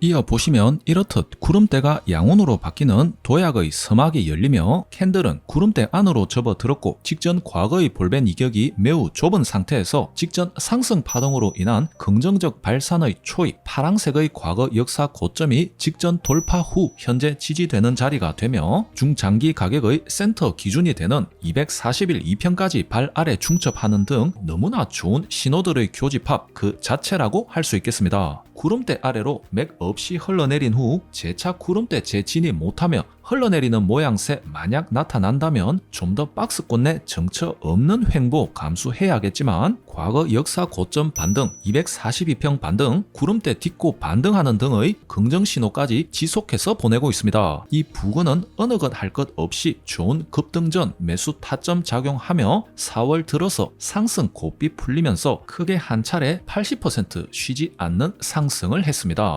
이어 보시면 이렇듯 구름대가 양온으로 바뀌는 도약의 서막이 열리며 캔들은 구름대 안으로 접어들었고 직전 과거의 볼벤 이격이 매우 좁은 상태에서 직전 상승 파동으로 인한 긍정적 발산의 초입 파랑색의 과거 역사 고점이 직전 돌파 후 현재 지지되는 자리가 되며 중장기 가격의 센터 기준이 되는 240일 2편까지 발 아래 중첩하는 등 너무나 좋은 신호들의 교집합 그 자체라고 할 수 있겠습니다. 구름대 아래로 맥 없이 흘러내린 후 재차 구름대 재진입 못하며 흘러내리는 모양새 만약 나타난다면 좀 더 박스권 내 정처 없는 횡보 감수해야겠지만 과거 역사 고점 반등 242평 반등 구름대 딛고 반등하는 등의 긍정 신호까지 지속해서 보내고 있습니다. 이 부근은 어느 것 할 것 없이 좋은 급등전 매수 타점 작용하며 4월 들어서 상승 고삐 풀리면서 크게 한 차례 80% 쉬지 않는 상승을 했습니다.